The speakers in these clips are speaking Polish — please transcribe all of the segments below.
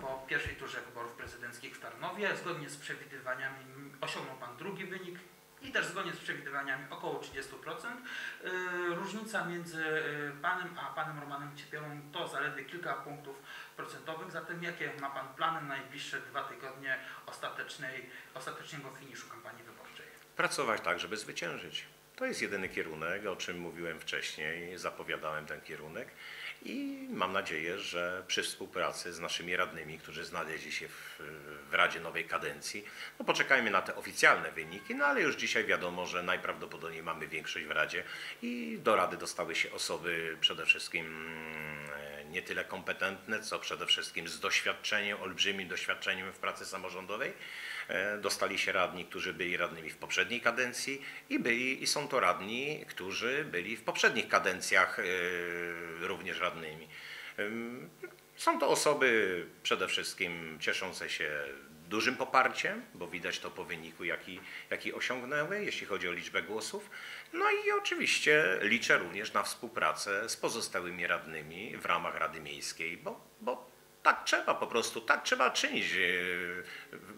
Po pierwszej turze wyborów prezydenckich w Tarnowie. Zgodnie z przewidywaniami osiągnął Pan drugi wynik i też zgodnie z przewidywaniami około 30%. Yy, Różnica między yy, Panem a Panem Romanem Ciepierą to zaledwie kilka punktów procentowych. Zatem jakie ma Pan plany na najbliższe dwa tygodnie ostatecznej, ostatecznego finiszu kampanii wyborczej? Pracować tak, żeby zwyciężyć. To jest jedyny kierunek, o czym mówiłem wcześniej, zapowiadałem ten kierunek i mam nadzieję, że przy współpracy z naszymi radnymi, którzy znaleźli się w, w Radzie Nowej Kadencji, no poczekajmy na te oficjalne wyniki, no ale już dzisiaj wiadomo, że najprawdopodobniej mamy większość w Radzie i do Rady dostały się osoby przede wszystkim mm, nie tyle kompetentne, co przede wszystkim z doświadczeniem, olbrzymim doświadczeniem w pracy samorządowej. E, Dostali się radni, którzy byli radnymi w poprzedniej kadencji i byli i są to radni, którzy byli w poprzednich kadencjach e, również radnymi. Ym, Są to osoby przede wszystkim cieszące się dużym poparciem, bo widać to po wyniku, jaki, jaki osiągnęły, jeśli chodzi o liczbę głosów. No i oczywiście liczę również na współpracę z pozostałymi radnymi w ramach Rady Miejskiej, bo, bo tak trzeba po prostu, tak trzeba czynić e,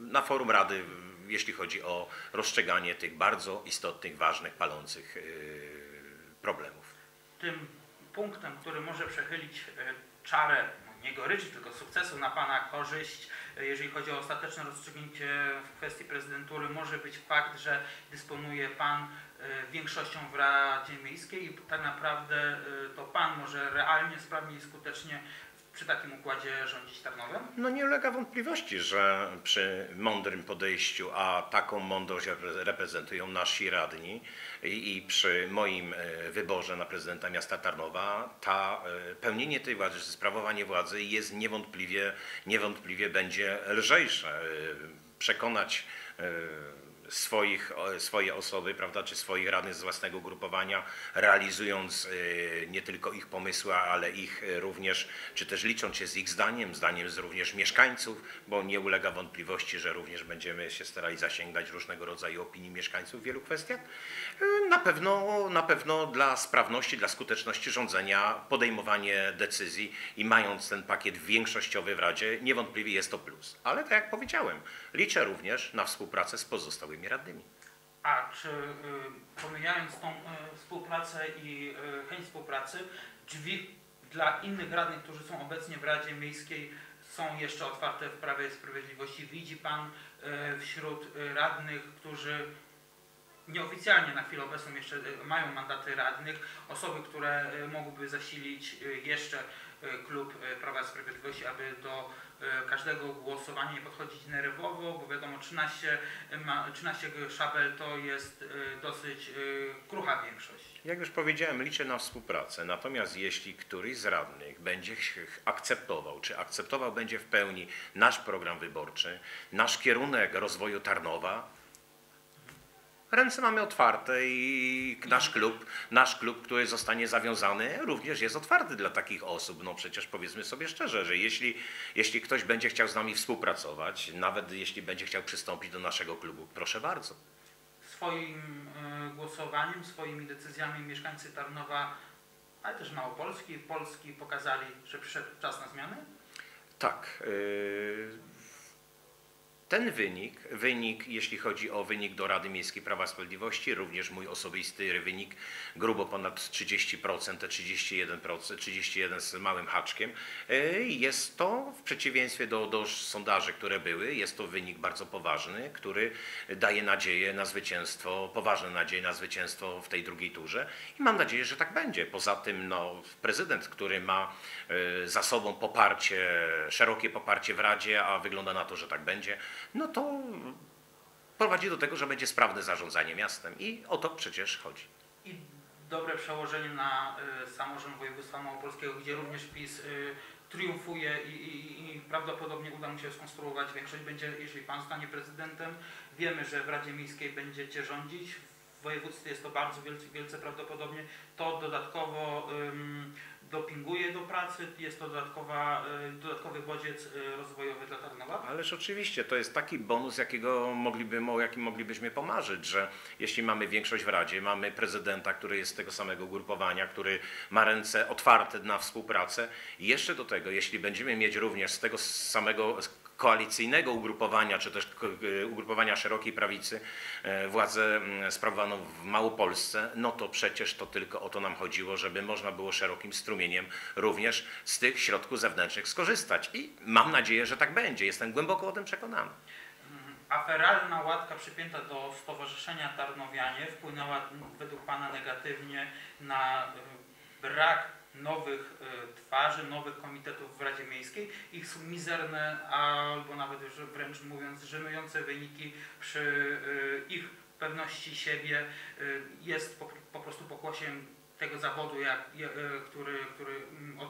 na forum Rady, jeśli chodzi o rozstrzeganie tych bardzo istotnych, ważnych, palących e, problemów. tym punktem, który może przechylić e, czarę, no nie goryczy, tylko sukcesu na Pana korzyść, e, jeżeli chodzi o ostateczne rozstrzygnięcie w kwestii prezydentury, może być fakt, że dysponuje Pan e, większością w Radzie Miejskiej i tak naprawdę to Pan może realnie, sprawnie i skutecznie przy takim układzie rządzić Tarnowem? No nie ulega wątpliwości, że przy mądrym podejściu, a taką mądrość repre- reprezentują nasi radni i, przy moim e, wyborze na prezydenta miasta Tarnowa, ta e, pełnienie tej władzy, sprawowanie władzy jest niewątpliwie, niewątpliwie będzie lżejsze. E, Przekonać swoich, swoje osoby, prawda, czy swoich radnych z własnego grupowania, realizując e, nie tylko ich pomysły, ale ich e, również, czy też licząc się z ich zdaniem, zdaniem z również mieszkańców, bo nie ulega wątpliwości, że również będziemy się starali zasięgać różnego rodzaju opinii mieszkańców w wielu kwestiach. E, Na pewno, na pewno dla sprawności, dla skuteczności rządzenia, podejmowanie decyzji i mając ten pakiet większościowy w Radzie, niewątpliwie jest to plus. Ale tak jak powiedziałem, liczę również na współpracę z pozostałymi radnymi. A czy y, pomijając tą y, współpracę i y, chęć współpracy, drzwi dla innych radnych, którzy są obecnie w Radzie Miejskiej są jeszcze otwarte w Prawie i Sprawiedliwości? Widzi Pan wśród radnych, którzy nieoficjalnie na chwilę obecną jeszcze y, mają mandaty radnych, osoby, które y, mogłyby zasilić y, jeszcze klub Prawa i Sprawiedliwości, aby do każdego głosowania nie podchodzić nerwowo, bo wiadomo 13, ma, 13 szabel to jest dosyć krucha większość. Jak już powiedziałem, liczę na współpracę. Natomiast jeśli któryś z radnych będzie akceptował, czy akceptował będzie w pełni nasz program wyborczy, nasz kierunek rozwoju Tarnowa, ręce mamy otwarte i nasz klub, nasz klub, który zostanie zawiązany, również jest otwarty dla takich osób. No przecież powiedzmy sobie szczerze, że jeśli, jeśli ktoś będzie chciał z nami współpracować, nawet jeśli będzie chciał przystąpić do naszego klubu, proszę bardzo. Swoim y, głosowaniem, swoimi decyzjami mieszkańcy Tarnowa, ale też Małopolski, Polski pokazali, że przyszedł czas na zmiany? Tak. yy, Ten wynik, wynik, jeśli chodzi o wynik do Rady Miejskiej Prawa Sprawiedliwości, również mój osobisty wynik, grubo ponad 30%, te 31%, 31 z małym haczkiem, yy, jest to w przeciwieństwie do, do sondaży, które były, jest to wynik bardzo poważny, który daje nadzieję na zwycięstwo, poważne nadzieje na zwycięstwo w tej drugiej turze i mam nadzieję, że tak będzie. Poza tym no, prezydent, który ma y, za sobą poparcie, szerokie poparcie w Radzie, a wygląda na to, że tak będzie, no to prowadzi do tego, że będzie sprawne zarządzanie miastem i o to przecież chodzi. I dobre przełożenie na y, samorząd województwa małopolskiego, gdzie również PiS y, triumfuje i, i, i prawdopodobnie uda mu się skonstruować większość. Będzie, jeżeli pan stanie prezydentem, wiemy, że w Radzie Miejskiej będziecie rządzić. W województwie jest to bardzo wielce, wielce prawdopodobnie. To dodatkowo dopinguje do pracy, jest to dodatkowa, y, dodatkowy bodziec y, rozwojowy dla Tarnowa? Ależ oczywiście, to jest taki bonus, jakiego mogliby, jakim moglibyśmy pomarzyć, że jeśli mamy większość w Radzie, mamy prezydenta, który jest z tego samego ugrupowania, który ma ręce otwarte na współpracę i jeszcze do tego, jeśli będziemy mieć również z tego samego koalicyjnego ugrupowania, czy też e, ugrupowania szerokiej prawicy e, władzę sprawowaną w Małopolsce, no to przecież to tylko o to nam chodziło, żeby można było szerokim strumieniem również z tych środków zewnętrznych skorzystać. I mam nadzieję, że tak będzie. Jestem głęboko o tym przekonany. Aferalna łatka przypięta do Stowarzyszenia Tarnowianie wpłynęła według Pana negatywnie na y, brak nowych y, twarzy, nowych komitetów w Radzie Miejskiej. Ich są mizerne albo nawet wręcz mówiąc żenujące wyniki przy y, ich pewności siebie y, jest po, po prostu pokłosiem tego zawodu, jak, który, który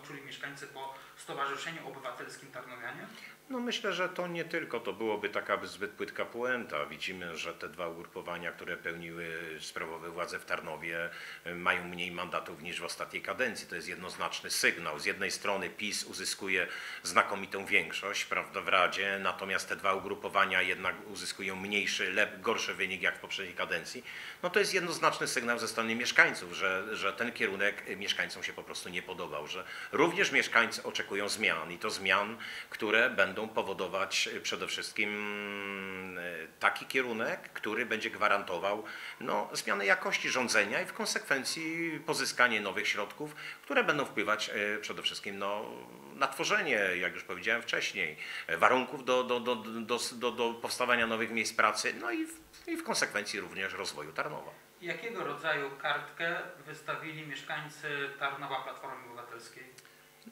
odczuli mieszkańcy po Stowarzyszeniu Obywatelskim Tarnowianie. No myślę, że to nie tylko to byłoby taka zbyt płytka puenta. Widzimy, że te dwa ugrupowania, które pełniły sprawowe władze w Tarnowie, y, mają mniej mandatów niż w ostatniej kadencji. To jest jednoznaczny sygnał. Z jednej strony PiS uzyskuje znakomitą większość prawda, w Radzie, natomiast te dwa ugrupowania jednak uzyskują mniejszy, lep, gorszy wynik jak w poprzedniej kadencji. No to jest jednoznaczny sygnał ze strony mieszkańców, że, że ten kierunek mieszkańcom się po prostu nie podobał, że również mieszkańcy oczekują zmian i to zmian, które będą powodować y, przede wszystkim y, taki kierunek, który będzie gwarantował no, zmianę jakości rządzenia i w konsekwencji pozyskanie nowych środków, które będą wpływać y, przede wszystkim no, na tworzenie, jak już powiedziałem wcześniej, warunków do, do, do, do, do, do powstawania nowych miejsc pracy, no i w, i w konsekwencji również rozwoju Tarnowa. Jakiego rodzaju kartkę wystawili mieszkańcy Tarnowa Platformy Obywatelskiej?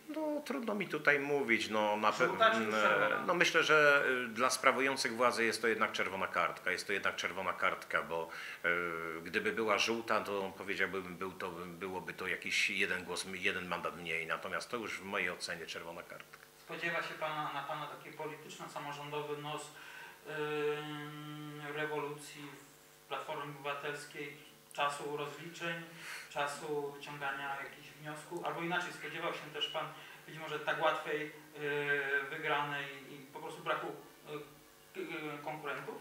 No trudno mi tutaj mówić. No, na pe- no myślę, że y, dla sprawujących władzę jest to jednak czerwona kartka. Jest to jednak czerwona kartka, bo y, gdyby była żółta, to powiedziałbym, był to, byłoby to jakiś jeden głos, jeden mandat mniej. Natomiast to już w mojej ocenie czerwona kartka. Spodziewa się pana, na Pana taki polityczno-samorządowy nos ym, rewolucji w Platformie Obywatelskiej, czasu rozliczeń, czasu wyciągania jakichś wniosków, albo inaczej spodziewał się też Pan być może tak łatwej y, wygranej i po prostu braku y, y, konkurentów?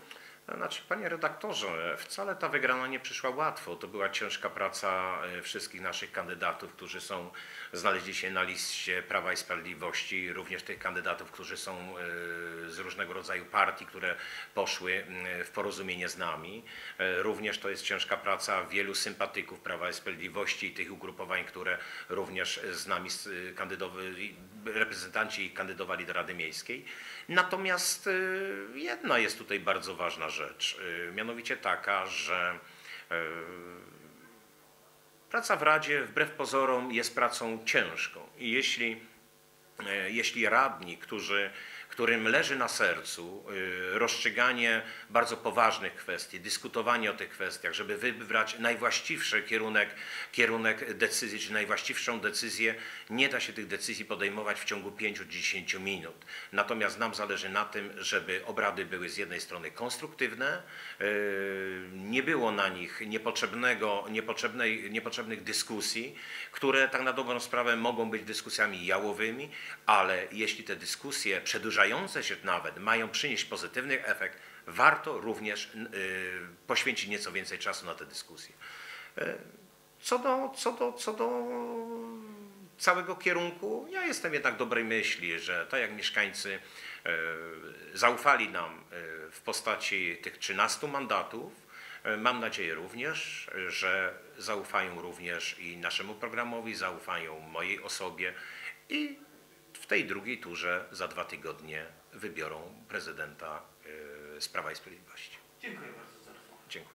Znaczy, panie redaktorze, wcale ta wygrana nie przyszła łatwo. To była ciężka praca e, wszystkich naszych kandydatów, którzy są, znaleźli się na liście Prawa i Sprawiedliwości, również tych kandydatów, którzy są e, z różnego rodzaju partii, które poszły w porozumienie z nami. E, Również to jest ciężka praca wielu sympatyków Prawa i Sprawiedliwości i tych ugrupowań, które również z nami kandydowali, reprezentanci kandydowali do Rady Miejskiej. Natomiast jedna jest tutaj bardzo ważna rzecz, y, mianowicie taka, że y, praca w Radzie wbrew pozorom jest pracą ciężką. I jeśli, y, jeśli radni, którzy, którym leży na sercu y, rozstrzyganie bardzo poważnych kwestii, dyskutowanie o tych kwestiach, żeby wybrać najwłaściwszy kierunek, kierunek decyzji, czy najwłaściwszą decyzję, nie da się tych decyzji podejmować w ciągu 5-10 minut. Natomiast nam zależy na tym, żeby obrady były z jednej strony konstruktywne, yy, nie było na nich niepotrzebnego, niepotrzebnej, niepotrzebnych dyskusji, które tak na dobrą sprawę mogą być dyskusjami jałowymi, ale jeśli te dyskusje przedłużające się nawet mają przynieść pozytywny efekt, warto również yy, poświęcić nieco więcej czasu na te dyskusje. Yy, Co do, co do, co do całego kierunku, ja jestem jednak dobrej myśli, że tak jak mieszkańcy e, zaufali nam w postaci tych 13 mandatów, mam nadzieję również, że zaufają również i naszemu programowi, zaufają mojej osobie i w tej drugiej turze za dwa tygodnie wybiorą prezydenta e, z Prawa i Sprawiedliwości. Dziękuję bardzo.